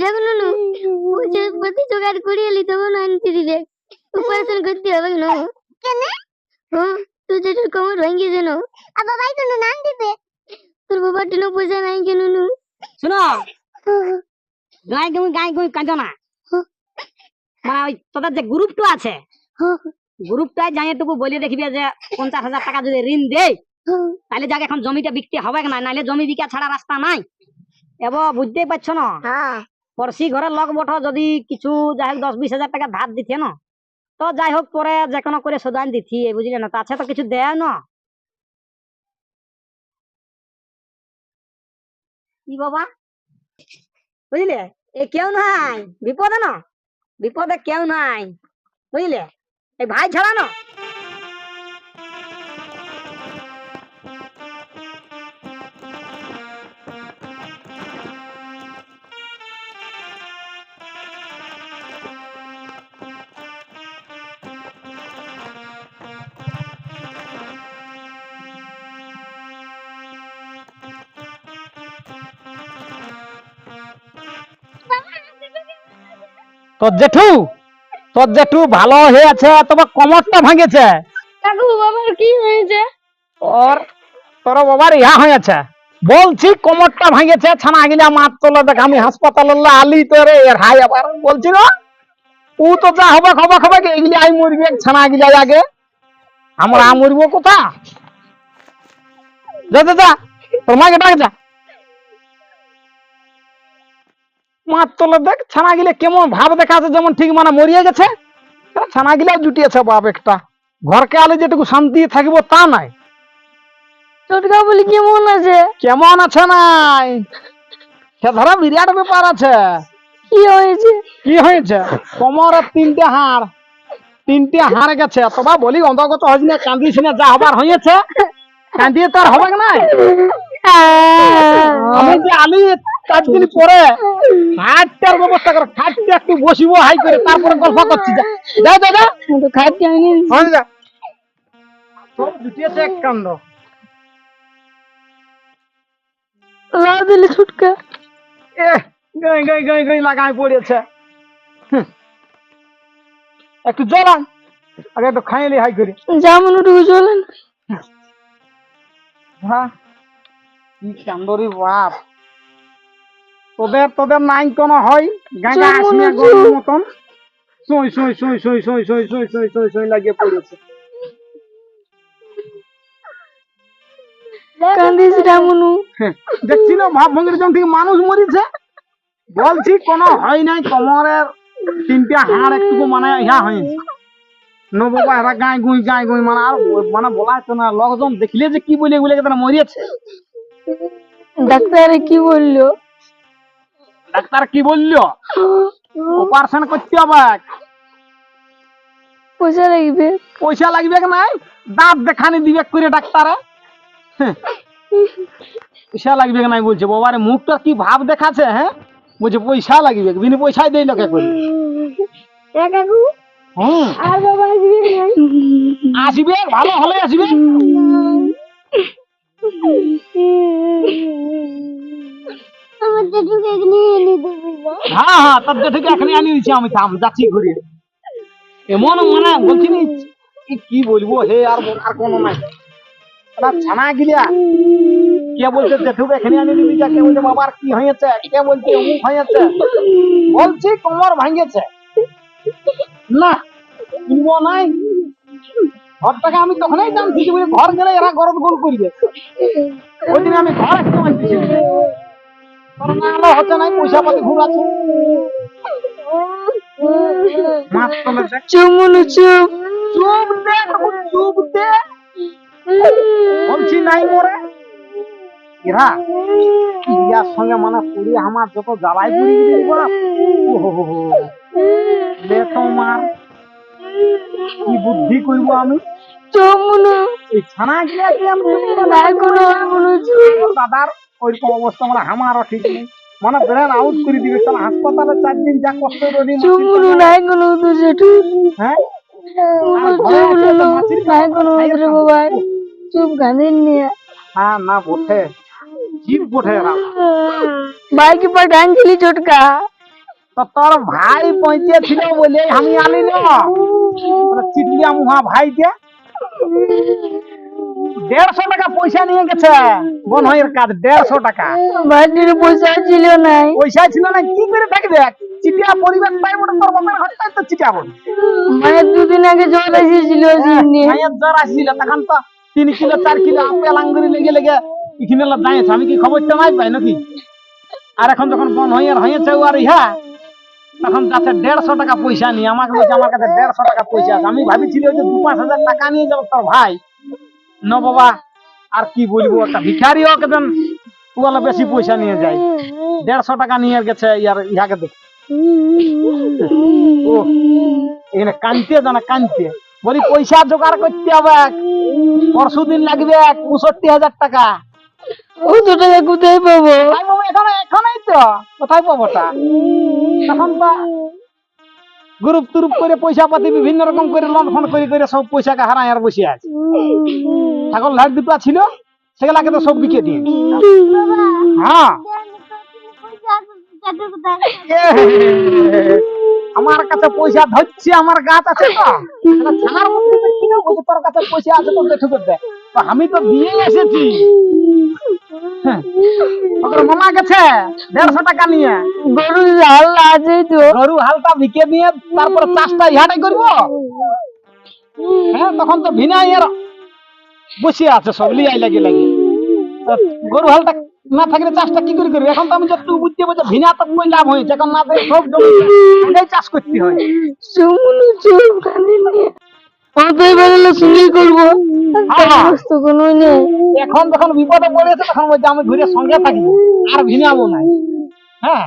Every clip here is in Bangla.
দেখো নুনু পয়সা প্রতি জোগাড় করিয়ে লি তবে আনতে দিবে। অপারেশন করতে হবে না। কেন? হ্যাঁ তুই যেটা কোমর ভেঙে যেন আর বাবাই কোনো নাম দিবে? তোর বাবার জন্য পয়সা নাই কেন নুনু শুনো। গাই গুই গাই গুই কাঁদো না। মানে ওই তোদের যে গ্রুপটা আছে গ্রুপটায় যাই বলে দেখবি যে পঞ্চাশ হাজার টাকা যদি ঋণ দেয় তাহলে যাকে এখন জমিটা বিক্রি হবে না নাহলে জমি বিকা ছাড়া রাস্তা নাই। এবার বুঝতেই পারছ না? হ্যাঁ। পড়শি ঘরের লোক বঠো যদি কিছু যাই হোক দশ বিশ হাজার টাকা ধার দিতে না। তো যাই হোক পরে যে কোনো করে শোধান দিতি বুঝলে না? তাছে তো কিছু দেয় না? কি বাবা? বুঝলে এ কেউ নাই। বিপদে না? বিপদে কেউ নাই। বুঝলে এই ভাই ছাড়া না? তোর জেঠু তোর জেঠু ভালো হয়ে আছে তবে কোমরটা ভাঙেছে। কাকু বাবার কি হয়েছে? তোর তোর বাবার ইহা হয়েছে। বলছি কোমরটা ভাঙেছে ছানা গিলা মাত তোলা দেখ আমি হাসপাতাল আলি তোরে এর হাই আবার বলছি না ও তো যা হবে খবর খবর এগুলি আই মরবে ছানা গিলা আগে। আমরা মরবো কোথা? যা যা যা তোর মাকে ডাক যা। মাত তোলা দেখ ছানা গিলে কেমন ভাব দেখাচ্ছে যেমন ঠিক মানে মরিয়ে গেছে। ছানা গিলা জুটিয়েছে বাপ একটা। ঘরকে আলে যেটুকু শান্তি থাকব তা নাই। ছোটকা বলি কেমন আছে? কেমন আছে নাই? সে ধরো বিরাট ব্যাপার আছে। কি হয়েছে? কি হয়েছে? কোমরের তিনটে হাড়। তিনটে হাড় গেছে। তবা বলি অন্তর্গত হয়েছে না কান্দিস না যা হবার হয়েছে। কান্দিয়ে তো আর হবে না আমি যে আলি কাজগুলি পরে। খাটটার ব্যবস্থা করো খাটটা একটু বসিব হাই করে তারপরে গল্প করছি যা। যা যা যা। তো খাইতে আমি হয়ে যা। এক কাণ্ড। লা দিলে ছুটকা। এ গাই গাই গাই গাই লাগাই পড়েছে। একটু জল আন। আগে একটু খাইলি হাই করে। যেমন ওটুকু চলেন হ্যাঁ। কি কান্দরি বাপ। তোদের তোদের নাই কোন হয়? গাঁগা আসমিয়া গরুর মতন? সই সই সই সই সই সই সই সই সই সই লাগিয়ে পড়েছে। কান্দিস রামনু দেখছি না ভাব ভঙ্গির থেকে মানুষ মরিছে? বলছি কোন হয় নাই কোমরের তিনটে হাড় একটু মানে ইহা হয়েছে। নো বাবা এরা গাই গুই গাই গুই মানে আর মানে বলা না লোকজন দেখলে যে কি বলে এগুলো তারা মরিয়েছে। ডাক্তারে কি বলল? ডাক্তার কি বলল? অপারেশন করতে হবে। পয়সা লাগবে? পয়সা লাগবে কি নাই? দাঁত দেখানি দিবে করে ডাক্তারে। হ্যাঁ। পয়সা লাগবে কি নাই বলছে? বাবারে মুখটা কি ভাব দেখাচ্ছে হ্যাঁ? বলছে পয়সা লাগবে। বিনি পয়সাই দেই লোকে করে। কাকু আর বাবা আসবে নাই? আসবে ভালো হলে আসবে। হ্যাঁ হ্যাঁ মানে বলছি কি বলব, হে, আর আর নাই। ছানা কে বলছে এখানে আনি দিবি কে বলছে বাবার কি হয়েছে? কে বলছে হয়েছে? বলছি, কোমর ভাঙেছে। না, কিনবো নাই। আমি তখনই জানছি ঘর গেলে এরা গরম গোল করবে। ওই দিন আমি ঘর একটু কারণ আলো হচ্ছে নাই পয়সা পাতি ঘুরাচ্ছে মাছ তলে দেখ চুমুনু চুপ চুপ দে চুপ দে বলছি নাই মরে এরা ইয়ার সঙ্গে মানে পুরি আমার যত জ্বালাই পুরি দিবি বলা লে তোমার কি বুদ্ধি করব আমি চুমুনু এই ছানা গিলা কি আমি দাদার ওইরকম অবস্থা মানে আমারও ঠিক নেই। মানে ব্রেন আউট করে দিবে তাহলে হাসপাতালে চার দিন যা কষ্ট রোদি চুমুরু নাই কোনো তো জেঠু হ্যাঁ তোর ভাই ছিল বলে আমি আনি মুহা ভাই দিয়া। দেড়শো টাকা পয়সা নিয়ে গেছে। বনহইয়ের কাজ দেড়শো টাকা। বাড়ির পয়সা ছিল নাই। পয়সা ছিল না কি করে থাকবে? চিটিয়া পরিবার বলে তোর তো মায়ের দুদিন আগে জ্বর এসেছিল মায়ের জ্বর আসছিল তখন তো তিন কিলো চার কিলো আপেল আঙ্গুরি লেগে লেগে এখানে দাঁড়িয়েছে আমি কি খবরটা নাই পাই নাকি? আর এখন যখন বন হইয়ার হয়েছে ও আর ইহা তখন যাচ্ছে দেড়শো টাকা পয়সা নিয়ে। আমাকে বলছে আমার কাছে দেড়শো টাকা পয়সা আছে। আমি ভাবিছিল যে দু পাঁচ হাজার টাকা নিয়ে যাব তোর ভাই। ন বাবা আর কি বলব একটা ভিখারি হোক দেন ওগুলো বেশি পয়সা নিয়ে যায়। দেড়শো টাকা নিয়ে গেছে ইয়ার ইহাকে দেখ। ও এখানে কানতে জানা কানতে বলি পয়সা জোগাড় করতে হবে। পরশু দিন লাগবে পঁয়ষট্টি হাজার টাকা। টাকা কোথায় পাবো? এখন তো। কোথায় পাবো তা তখন তো গ্রুপ টুরুপ করে পয়সা পাতি বিভিন্ন রকম করে লোন ফোন করে করে সব পয়সাকে হারায় আর বসে আছে। ছাগল লাইট দুটো ছিল, সেগুলাকে তো সব বিকে দিয়ে। হ্যাঁ। আমার কাছে পয়সা ধরছে, আমার গাছ আছে তো। তোর কাছে পয়সা আছে তো দেখে আমি তো দিয়ে এসেছি। হ্যাঁ। মামা গেছে দেড়শো টাকা নিয়ে। গরু হাল তো। গরু হালটা বিকে দিয়ে তারপরে চাষটা ইহাটাই করব? হ্যাঁ তখন তো ভিনা বসে আছে সব লিয়াই লাগে লাগে গরু হালটা না থাকলে চাষটা কি করে করবে? এখন তো আমি যতটুকু বুঝতে পারছি ভিনা তো কই লাভ হয়েছে এখন না থাকে সব জমি চাষ করতে হয়। সুমনু চুপ কানে নিয়ে। বেরোলে সঙ্গে করব। এখন যখন বিপদে পড়েছে তখন বলছে আমি ঘুরে সঙ্গে থাকি আর ভিনাবো না হ্যাঁ?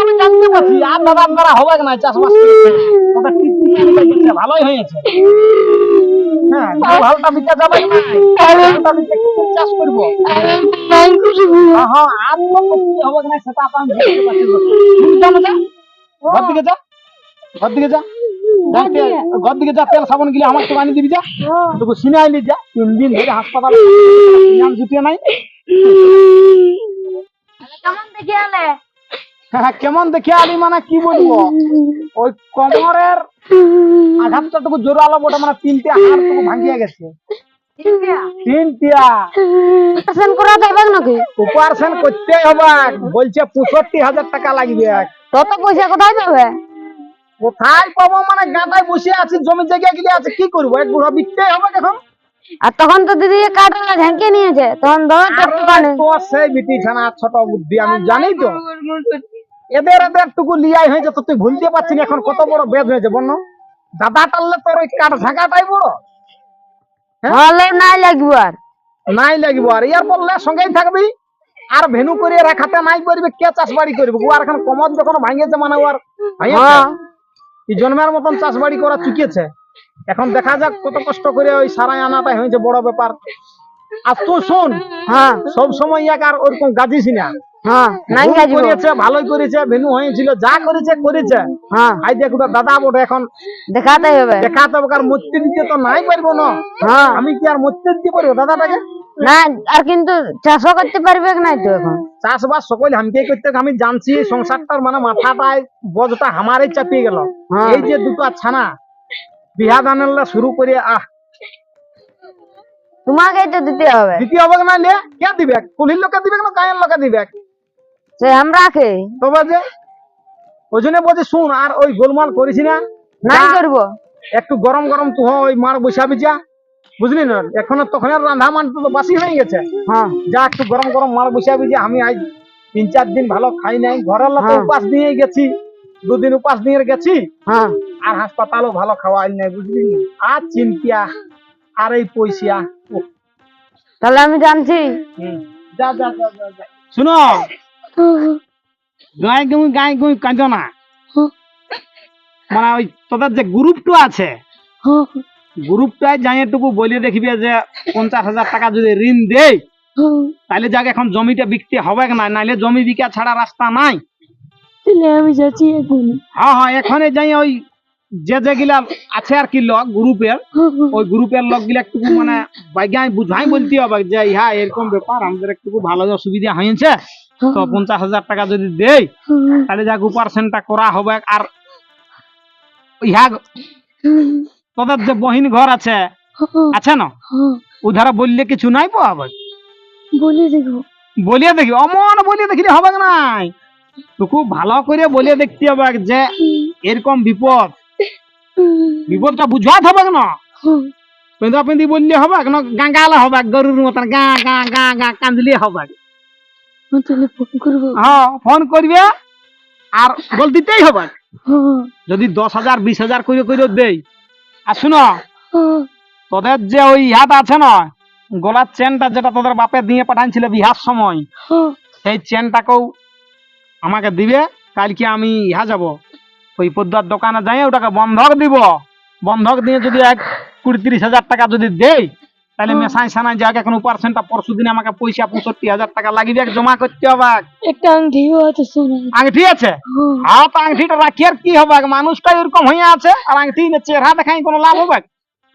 আমি জানতে পারছি। আর দাদার দ্বারা হবে না? চাষবাস ওটা টিপটিপ করে গেছে, ভালোই হয়েছে। হ্যাঁ যাবে না? চাষ করব? হ্যাঁ, হ্যাঁ, আর হবে না সেটা। তুই যা ঘর দিকে যা ঘর দিকে যা। ঘর দিকে যা তেল সাবান গিলে আমার তো বানিয়ে দিবি যা। তোকে সিনে আইলি যা। তিন দিন ধরে হাসপাতালে নাম জুটিয়ে নাই। কেমন দেখে আলে হ্যাঁ, কেমন দেখে আলি মানে কি বলব? ওই কোমরের আঘাতটা টুকু জোরালো বটে মানে তিনটে হাড় টুকু ভাঙিয়ে গেছে অপারেশন করা যাবে নাকি? অপারেশন করতে হবে। বলছে পঁয়ষট্টি হাজার টাকা লাগবে। তত পয়সা কোথায় পাবে কোথায় পাবো? মানে গাঁদায় বসে আছি জমি জায়গা গিয়ে আছে কি করব? এক হবে এখন? আর তখন তো দিদি ঝাঁকে নিয়েছে তখন সেই বিটি ছানা ছোট বুদ্ধি আমি জানি তো। এদের এদের টুকু লিয়াই হয়েছে তো তুই ভুলতে এখন কত বড় বেদ হয়েছে বন্য দাদা টানলে তোর ওই ঝাঁকাটাই বড়? ভালো নাই লাগবে আর। নাই লাগবো আর ইয়ার বললে সঙ্গেই থাকবি। আর ভেনু করে রাখাতে নাই করবে কে চাষ বাড়ি করবে? ও আর এখন কমর যখন ভাঙিয়েছে মানে ও আর হ্যাঁ। জন্মের মতন চাষবাড়ি করা চুকিয়েছে এখন দেখা যাক কত কষ্ট করে ওই সারাই আনাটাই হয়েছে বড় ব্যাপার। আর তুই শোন হ্যাঁ। সব সময় এক আর ওরকম গাজিস না। হ্যাঁ নাই করেছে ভালোই করেছে ভেনু হয়েছিল যা করেছে করেছে। হ্যাঁ। আই দেখ ওটা দাদা বটে এখন। দেখাতে হবে। দেখাতে হবে মরতে দিতে তো নাই পারব না। হ্যাঁ। আমি কি আর মরতে দিতে পারব দাদাটাকে? না আর কিন্তু চাষও করতে পারবে নাই তো এখন। চাষবাস সকল হামকে করতে আমি জানছি সংসারটার মানে মাথাটায় বজটা আমারই চাপিয়ে গেল। হ্যাঁ। এই যে দুটো ছানা বিহা দানের শুরু করে আহ। তোমাকেই তো দিতে হবে। দ্বিতীয় হবে না লে কে দিবে? কুলির লোকে দিবে না গায়ের লোকে দিবে? সে আমরা কে? তবে যে ওই জন্য বলছি শুন আর ওই গোলমাল করিস না। নাই করব। একটু গরম গরম তুহ ওই মার বসাবি যা। বুঝলি না? এখন তখন রান্ধা মান তো বাসি হয়ে গেছে। হ্যাঁ। যা একটু গরম গরম মাল বসাবি যে আমি আজ তিন চার দিন ভালো খাই নাই। ঘরের লোক হ্যাঁ। উপাস নিয়ে গেছি। দুদিন উপাস নিয়ে গেছি। হ্যাঁ। আর হাসপাতালও ভালো খাওয়াই নাই বুঝলি আর চিন্তিয়া আর এই পয়সা। তাহলে আমি জানছি। যা যা যা যা যা। শুনো। গায়ে গুই গায়ে গুই কাঁদো না। মানে ওই তোদের যে গ্রুপটা আছে গ্রুপটায় যাইয়েটুকু বলে দেখবি যে পঞ্চাশ হাজার টাকা যদি ঋণ দেয় তাহলে যাক এখন জমিটা বিকতে হবে না নাইলে জমি বিকা ছাড়া রাস্তা নাই। তাহলে আমি যাচ্ছি এখন। হ্যাঁ হ্যাঁ এখানে যাই ওই যে যেগুলা আছে আর কি লোক গ্রুপের ওই গ্রুপের লোকগুলা একটু মানে বাইগাই বুঝাই বলতে হবে যে ইহা এরকম ব্যাপার আমাদের একটু ভালো অসুবিধা হয়েছে তো পঞ্চাশ হাজার টাকা যদি দেই তাহলে যাক পার্সেন্টটা করা হবে আর ইহা তোদের যে বহিন ঘর আছে আছে না? উধারা বললে কিছু নাই পাবে বলে দেখো বলিয়ে দেখি অমন বলিয়ে দেখিলে হবে নাই? তো খুব ভালো করে বলিয়ে দেখতে হবে যে এরকম বিপদ। বিপদটা বুঝাতে হবে না পেঁদা পেঁদি বললে হবে না গাঙ্গালে হবে গরুর মতন গা গা গা গা কান্দলে হবে তাহলে ফোন করব। হ্যাঁ ফোন করবে আর বল দিতেই হবে। যদি দশ হাজার বিশ হাজার করে করে দেই আর শুনো, তোদের যে ওই ইহাটা আছে না, গলার চেনটা যেটা তোদের বাপে দিয়ে পাঠানছিল বিহার সময়, সেই চেনটাকেও আমাকে দিবে, কালকে আমি ইহা যাব। ওই পদ্মার দোকানে যাই ওটাকে বন্ধক দিব। বন্ধক দিয়ে যদি এক কুড়ি তিরিশ হাজার টাকা যদি দেই তাহলে মেশাই সানাই জায়গা কোনো পার্সেন্টটা পরশু দিন আমাকে পয়সা পঁয়ষট্টি হাজার টাকা লাগিবে জমা করতে হবে। একটা আংটিও আছে সোনা। আংটি আছে? হ্যাঁ তো আংটিটা রাখি আর কি হবে? মানুষটা এরকম হয়ে আছে আর আংটি চেহারা দেখাই কোনো লাভ হবে?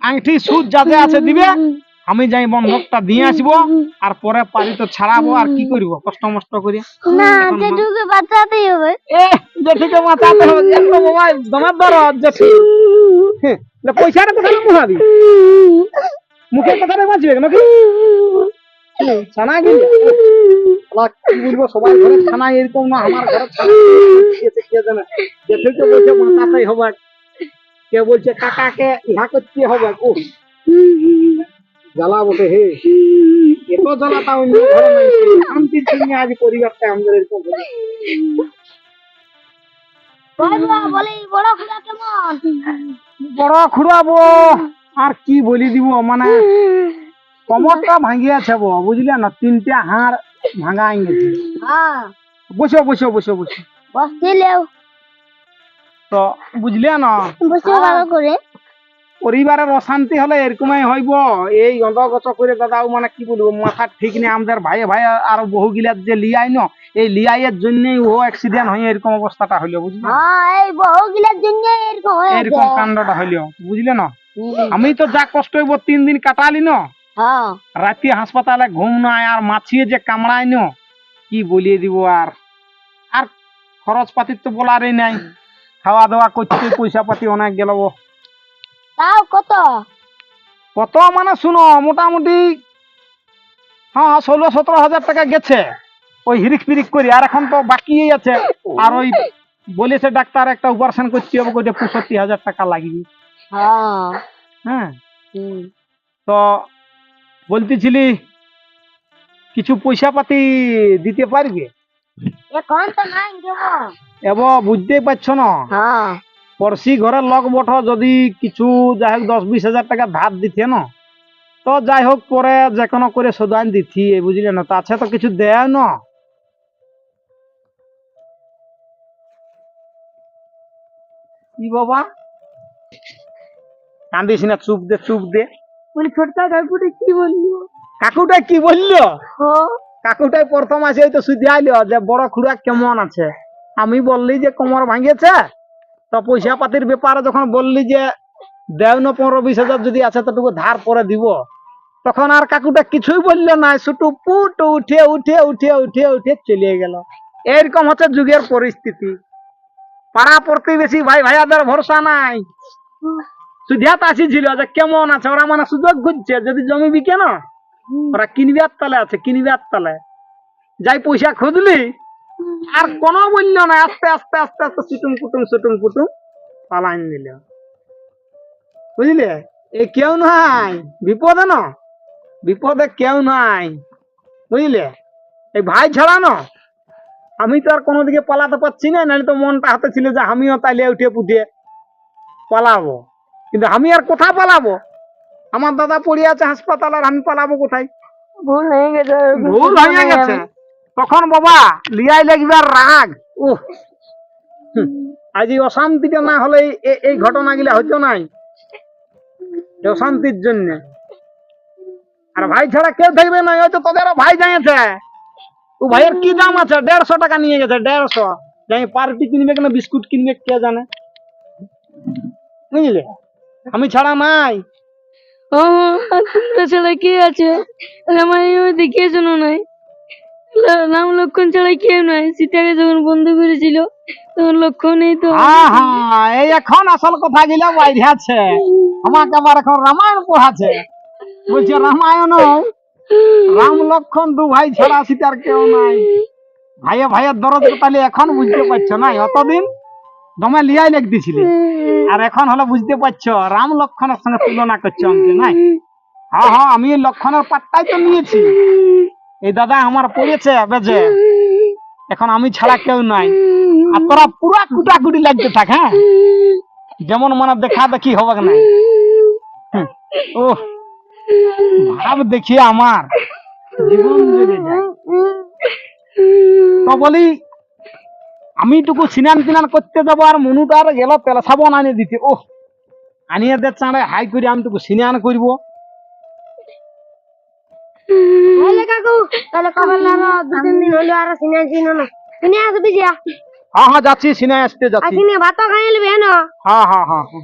আংটি সুদ যাতে আছে দিবে আমি যাই বন্ধকটা দিয়ে আসব আর পরে পারি তো ছাড়াবো আর কি করব? কষ্ট মষ্ট করে না এখন না। জেঠুকে বাঁচাতেই হবে। এ জেঠিকে মাথাতে হবে একদম মোবাইল তোমার ধরো জেঠি পয়সাটা কোথায় মুহাবি মুখের কথাটা বাঁচবে নাকি? ছানা গেল কি বলব সবাই ঘরে ছানা এরকম না আমার ঘরে ছানা। কে জানে? জেঠিকে বলছে মাথাতেই হবে কে বলছে কাকাকে ইহা করতে হবে? ও জ্বালা বটে হে। এত জ্বালা তাও ঘরে নাই। শান্তির জন্য আজ পরিবারটা আমাদের এরকম কেমন? বড় খুড়াবো আর কি বলি দিব মানে কমরটা ভাঙিয়াছে বো বুঝলে না? তিনটে হাড় ভাঙা গেছে হ্যাঁ। বসো বসো বসো বসো। বসছিলেও। তো বুঝলে না? বসে ভালো করে। পরিবারের অশান্তি হলে এরকমই হইব। এই গন্ধগত করে দাদাও মানে কি বলব মাথা ঠিক নেই আমাদের ভাই ভাই আর বহু গিলার যে লিয়াই ন এই লিয়াইয়ের জন্যই ও অ্যাক্সিডেন্ট হয়ে এরকম অবস্থাটা হইল বুঝলে হ্যাঁ জন্য এরকম এরকম কাণ্ডটা হইল বুঝলে না? আমি তো যা কষ্ট হইব তিন দিন কাটালি না? হ্যাঁ। রাতে হাসপাতালে ঘুম নাই আর মাছিয়ে যে কামড়ায় নো? কি বলিয়ে দিব আর? আর খরচ পাতির তো বলারই নাই। খাওয়া দাওয়া করতে পয়সা পাতি অনেক গেল তাও কত? কত মানে শুনো মোটামুটি হ্যাঁ ষোলো সতেরো হাজার টাকা গেছে। ওই হিরিক ফিরিক করি আর এখন তো বাকিই আছে। আর ওই বলেছে ডাক্তার একটা অপারেশন করতে হবে কইতে পঁয়ষট্টি হাজার টাকা লাগবে। হ্যাঁ। হ্যাঁ। তো বলতেছিলি কিছু পয়সা পাতি দিতে পারবে? এখন তো নাই দেব এব বুঝতেই পারছ না। হ্যাঁ। পড়শি ঘরের লোক বঠ যদি কিছু যাই হোক দশ বিশ হাজার টাকা ধার দিতে না? তো যাই হোক পরে যে কোনো করে শোধান দিথি বুঝলে না? তাছে তো কিছু দেয় না। কি বাবা? কান্দিস না চুপ দে চুপ দে। বলি ছোটটা কাকুটা কি বলল? কাকুটা কি বলল? কাকুটাই প্রথম আসে তো সুধি আইলো যে বড় খুড়া কেমন আছে? আমি বললি যে কোমর ভাঙিয়েছে তো পয়সা পাতির ব্যাপারে যখন বললি যে দেও না পনেরো বিশ হাজার যদি আছে তো তটুকু ধার পরে দিব। তখন আর কাকুটা কিছুই বলল না শুটু পুট উঠে উঠে উঠে উঠে উঠে চলে গেল। এরকম হচ্ছে যুগের পরিস্থিতি। পাড়া প্রতিবেশী ভাই ভাইয়াদের ভরসা নাই। সুধিয়াত আসিছিল যে কেমন আছে? ওরা মানে সুযোগ খুঁজছে যদি জমি বিকে না? ওরা কিনবার তালে আছে কিনবার তালে। যাই পয়সা খুঁজলি আর কোনো মূল্য নাই আস্তে আস্তে আস্তে আস্তে সুটুম কুটুম সুটুম কুটুম পালাইন দিল। বুঝলে? এ কেউ নাই বিপদে না। বিপদে কেউ নাই। বুঝলে? এই ভাই ছাড়া না আমি তো আর কোনো দিকে পালাতে পারছি না নাহলে তো মনটা হাতে ছিল যে আমিও তাইলে উঠে পুঠে পালাবো। কিন্তু আমি আর কোথায় পালাবো? আমার দাদা পড়ে আছে হাসপাতাল আর আমি পালাবো কোথায়? ভুল হয়ে গেছে। ভুল হয়ে গেছে। তখন বাবা লিয়াই লাগবে আর রাগ ও আজ এই অশান্তিটা না হলে এই- এই- এই ঘটনা গুলা হইতো নাই। অশান্তির জন্য। আর ভাই ছাড়া কেউ থাকবে না হয়তো তোদেরও ভাই যাইছে ও ভাইয়ের কি দাম আছে? দেড়শো টাকা নিয়ে গেছে দেড়শো। যাই পার্টি কিনবে কিনা বিস্কুট কিনবে কে জানে? বুঝলে? আমি ছাড়া নাই। তোমরা ছাড়া কে আছে? আমার ওই দেখিয়ে শোনো নাই। রাম লক্ষণ ছাড়া কেউ নয় সীতাকে যখন বন্ধ করেছিল তখন লক্ষণ নেই তো এই এখন আসল কথা গিলা বাইরেছে আমাকে আবার এখন রামায়ণ পড়াছে বলছে রামায়ণ রাম লক্ষণ দু ভাই ছাড়া সীতার কেউ নাই। ভাইয়া ভাইয়ের দরদ তাহলে এখন বুঝতে পারছ না অতদিন দমে লিয়াই লেখ দিছিলে? আর এখন হলে বুঝতে পারছ রাম লক্ষণের সঙ্গে তুলনা করছ আমাকে নাই? হ্যাঁ হ্যাঁ আমি লক্ষণের পাট্টাই তো নিয়েছি। এই দাদা আমার পড়েছে বেজে। এখন আমি ছাড়া কেউ নাই। আর তোরা পুরা কুটাকুটি লাগতে থাক হ্যাঁ? যেমন মনে দেখা দেখি হবে না ও ভাব দেখিয়ে আমার জীবন তো বলি আমি টুকু সিনান টিনান করতে যাব আর মনুটার গেল তেল সাবন আনিয়ে দিতে। ও আনিয়ে দে চাঁড়ে হাই করে আমি টুকু সিনান করব। হ্যাঁ হ্যাঁ যাচ্ছি আসতে যাচ্ছি। ভাত খাই নেবে হ্যাঁ হ্যাঁ হ্যাঁ হ্যাঁ।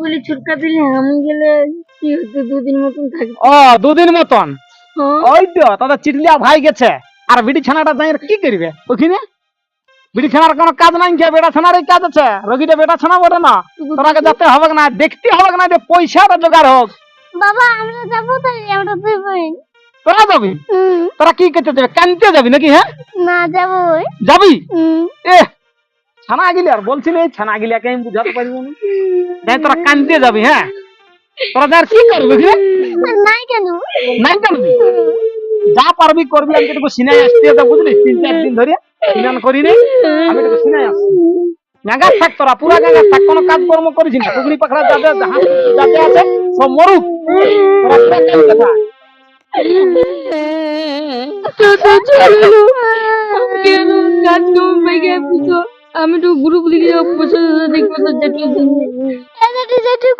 বলি ছুটকা দিলে আমি গেলে কি হতো দুদিন মতন থাকবে। ও দুদিন মতন? হ্যাঁ। ওই তো তাদের চিটলিয়া ভাই গেছে। আর বিড়ি ছানাটা যাই কি করবে? ওখানে বিড়ি ছানার কোনো কাজ নাই যে বেটা ছানারই কাজ আছে রোগীটা বেটা ছানা বটে না। তোরাকে যেতে হবে না দেখতে হবে না যে পয়সাটা জোগাড় হোক। বাবা আমরা যাব তাই আমরা দুই বোন তোরা যাবি? তোরা কি করতে যাবে কানতে যাবি নাকি হ্যাঁ? না যাব যাবি? এ ছানা গিলি আর বলছিলি এই ছানা গিলিয়াকে আমি বুঝাতে পারব না। যাই তোরা কানতে যাবি হ্যাঁ? তোরা যা আর কি করবি কি নাই কেন? নাই করবি যা পারবি করবি আমি তোকে সিনাই আসতে বুঝলি? তিন চার দিন ধরে। সিনান করি নে আমি তোকে সিনাই আসছি গাঙ্গা থাক তোরা পুরা গাঙ্গা থাক কোনো কাজ কর্ম করিস না। টুকরি পাখড়া যাতে যাতে আছে সব মরুক। আমি তো গ্রুপ লিখে বসে দেখব তো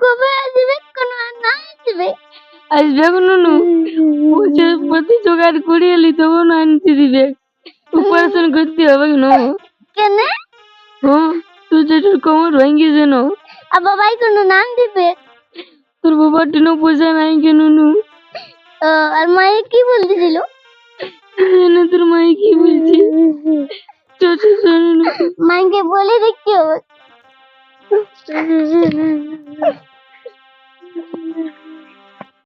কবে আসবে কোন না আসবে আসবে কোন পয়সা প্রতি জোগাড় করে এলি না আনতে দিবে। অপারেশন করতে হবে কেন কেন হ্যাঁ তুই যেটুর কোমর ভেঙে যেন আর বাবাই কোন নাম দিবে তোর বাবার টিনো পয়সা নাই কেন নু আর মায়ে কি বলতেছিল না তোর মায়ে কি বলছে মাইকে বলে দেখতে হবে